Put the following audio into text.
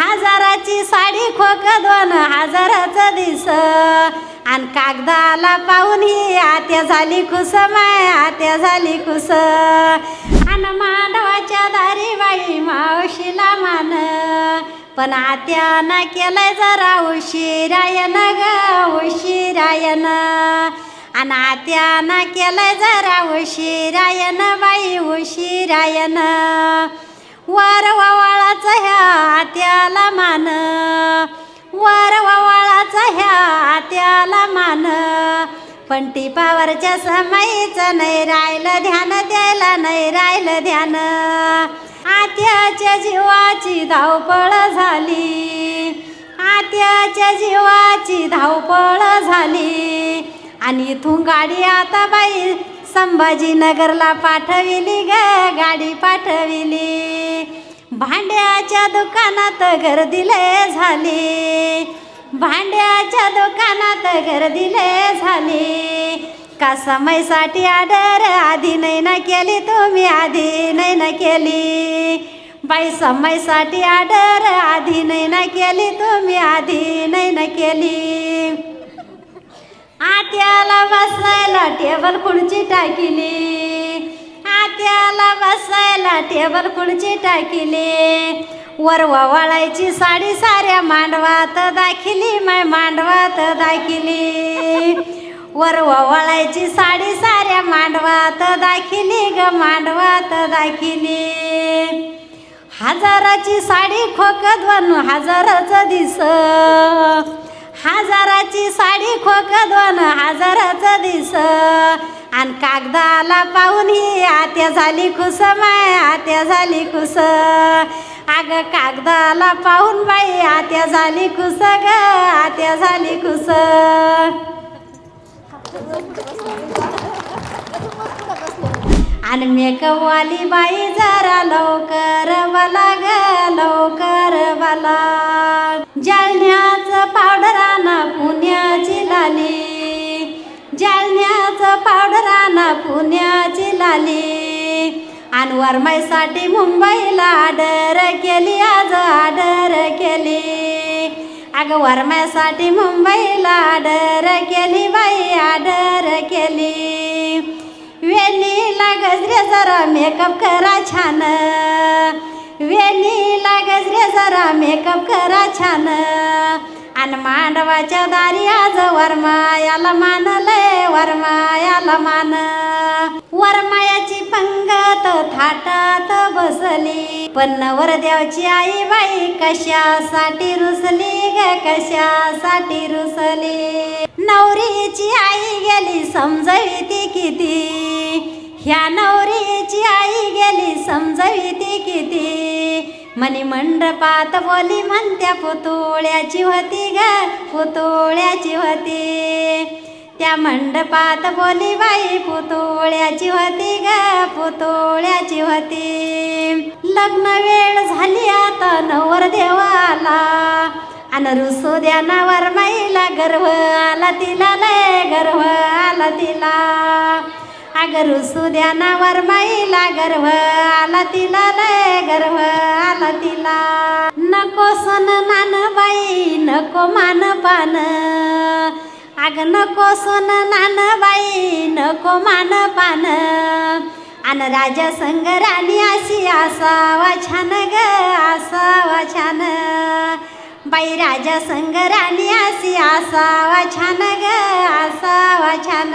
हजाराची साडी खोक दोन हजाराचं दिस. आणि कागदाला पाहून ही आत्या झाली खुस माय आत्या झाली खुस. आणि मांडवाच्या दारी बाई मावशीला मान. पण आत्यानं केलंय जरा उशिरायन ग उशिरायन. आणि आत्यानं केलंय जरा उशिरायन बाई उशिरायन. वार वावाळाचं ह्या आत्याला मान. वार वावाळाचा ह्या आत्याला मान. पण टिपावरच्या समयीचं नाही राहिलं ध्यान द्यायला नाही राहिलं ध्यान. आत्याच्या जीवाची धावपळ झाली. आत्याच्या जीवाची धावपळ झाली. आणि इथून गाडी आता बाई संभाजीनगरला पाठविली ग गाडी पाठविली. भांड्याच्या दुकानात गर्दीले झाली. भांड्याच्या दुकानात गर्दीले झाली. का समयसाठी आडर आधी नाही ना केली तुम्ही आधी नाही ना केली. बाई समयसाठी आडर आधी नाही ना केली तुम्ही आधी नाही ना केली. आत्याला बसायला टेबल खुर्ची टाकिली. आत्याला बसायला टेबल खुर्ची टाकिली. वर ववाळायची साडी साऱ्या मांडवात दाखिली माय मांडवात दाखिली. वर वळायची साडी साऱ्या मांडवात दाखिली ग मांडवात दाखिली. हजाराची साडी खोकत बनू हजाराचं दिस. हजाराची साडी हजाराचं दिस. आणि कागदाला पाहून ही आत्या झाली खुस माय आत्या झाली खुस. अग कागदाला पाहून बाई आत्या झाली खुस ग आत्या झाली खुस. आणि मेकअपवाली बाई जरा लवकर बला ग लवकर बला पुण्याची अनवर आणि मुंबईला आडर केली आज आडर केली. अगं वरमासाठी मुंबईला आडर केली बाई आडर केली. वेणीला गजरे जरा मेकअप करा छान. वेणीला गजरे जरा मेकअप करा छान. आणि मांडवाच्या दारी आज वरमायाला मानलंय वरमायाला मान. वरमायाची पंगत थाटात बसली. पण नवरदेवची आई बाई कशासाठी रुसली ग? कशासाठी रुसली? नवरीची आई गेली समजवी ती किती? ह्या नवरीची आई गेली समजवी ती किती? मनी मंडपात बोली म्हणत्या पुतोळ्याची होती ग पुतोळ्याची होती. त्या मंडपात बोली बाई पुतोळ्याची होती ग पुतोळ्याची होती. लग्न वेळ झाली आता नवर देवाला. अन रुसू द्या नवर माईला गर्व आला तिला लय गर्व आला तिला. अग रुसू द्या नावर माईला गर्व आला तिला लय गर्व आला तिला. नको सन नान बाई नको मान पान. अगं नको सोन नान बाई नको मान पान. आणि राजा संग राणी अशी असावा छान ग असावा छान. बाई राजा संग राणी अशी असावा छान ग असावा छान.